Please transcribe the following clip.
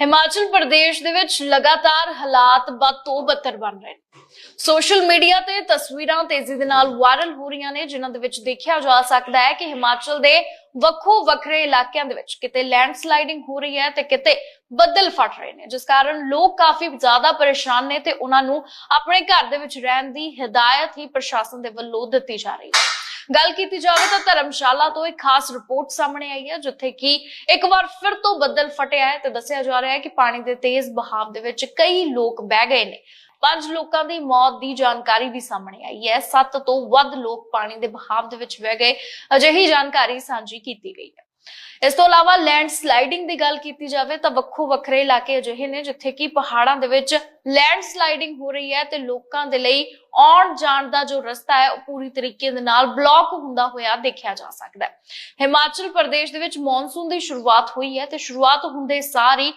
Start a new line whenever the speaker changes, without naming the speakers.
ਹਿਮਾਚਲ ਪ੍ਰਦੇਸ਼ ਦੇ ਵਿੱਚ ਲਗਾਤਾਰ ਹਾਲਾਤ ਬਦ ਤੋਂ ਬੱਤਰ ਬਣ ਰਹੇ ਨੇ। ਸੋਸ਼ਲ ਮੀਡੀਆ ਤੇ ਤਸਵੀਰਾਂ ਤੇਜ਼ੀ ਦੇ ਨਾਲ ਵਾਇਰਲ ਹੋ ਰਹੀਆਂ ਨੇ, ਜਿਨ੍ਹਾਂ ਦੇ ਵਿੱਚ ਦੇਖਿਆ ਜਾ ਸਕਦਾ ਹੈ ਕਿ ਹਿਮਾਚਲ ਦੇ ਵੱਖੋ ਵੱਖਰੇ ਇਲਾਕਿਆਂ ਦੇ ਵਿੱਚ ਕਿਤੇ ਲੈਂਡਸਲਾਈਡਿੰਗ ਹੋ ਰਹੀ ਹੈ ਤੇ ਕਿਤੇ ਬੱਦਲ ਫਟ ਰਹੇ ਨੇ, ਜਿਸ ਕਾਰਨ ਲੋਕ ਕਾਫੀ ਜ਼ਿਆਦਾ ਪਰੇਸ਼ਾਨ ਨੇ ਤੇ ਉਹਨਾਂ ਨੂੰ ਆਪਣੇ ਘਰ ਦੇ ਵਿੱਚ ਰਹਿਣ ਦੀ ਹਦਾਇਤ ਹੀ ਪ੍ਰਸ਼ਾਸਨ ਦੇ ਵੱਲੋਂ ਦਿੱਤੀ ਜਾ ਰਹੀ ਹੈ। ਗੱਲ ਕੀਤੀ ਜਾਵੇ ਤਾਂ ਧਰਮਸ਼ਾਲਾ ਤੋਂ ਇੱਕ ਖਾਸ ਰਿਪੋਰਟ ਸਾਹਮਣੇ ਆਈ ਹੈ, ਜਿੱਥੇ ਕਿ ਇੱਕ ਵਾਰ ਫਿਰ ਤੋਂ ਬੱਦਲ ਫਟਿਆ ਹੈ ਤੇ ਦੱਸਿਆ ਜਾ ਰਿਹਾ ਹੈ ਕਿ ਪਾਣੀ ਦੇ ਤੇਜ਼ ਬਹਾਵ ਦੇ ਵਿੱਚ ਕਈ ਲੋਕ ਬਹਿ ਗਏ ਨੇ। ਪੰਜ ਲੋਕਾਂ ਦੀ ਮੌਤ ਦੀ ਜਾਣਕਾਰੀ ਵੀ ਸਾਹਮਣੇ ਆਈ ਹੈ। ਸੱਤ ਤੋਂ ਵੱਧ ਲੋਕ ਪਾਣੀ ਦੇ ਬਹਾਵ ਦੇ ਵਿੱਚ ਵਹਿ ਗਏ। ਅਜਿਹੀ ਜਾਣਕਾਰੀ ਸਾਂਝੀ ਕੀਤੀ ਗਈ ਹੈ। ਇਸ ਤੋਂ ਇਲਾਵਾ ਲੈਂਡ ਸਲਾਈਡਿੰਗ ਦੀ ਗੱਲ ਕੀਤੀ ਜਾਵੇ ਤਾਂ ਵੱਖੋ ਵੱਖਰੇ ਇਲਾਕੇ ਅਜਿਹੇ ਨੇ ਜਿੱਥੇ ਕਿ ਪਹਾੜਾਂ ਦੇ ਵਿੱਚ ਲੈਂਡ ਸਲਾਈਡਿੰਗ ਹੋ ਰਹੀ ਹੈ ਤੇ ਲੋਕਾਂ ਦੇ ਲਈ ਆਉਣ ਜਾਣ ਦਾ ਜੋ ਰਸਤਾ ਹੈ ਉਹ ਪੂਰੀ ਤਰੀਕੇ ਦੇ ਨਾਲ ਬਲੌਕ ਹੁੰਦਾ ਹੋਇਆ ਦੇਖਿਆ ਜਾ ਸਕਦਾ ਹੈ। ਹਿਮਾਚਲ ਪ੍ਰਦੇਸ਼ ਦੇ ਵਿੱਚ ਮੌਨਸੂਨ ਦੀ ਸ਼ੁਰੂਆਤ ਹੋਈ ਹੈ ਤੇ ਸ਼ੁਰੂਆਤ ਹੁੰਦੇ ਸਾਰ ਹੀ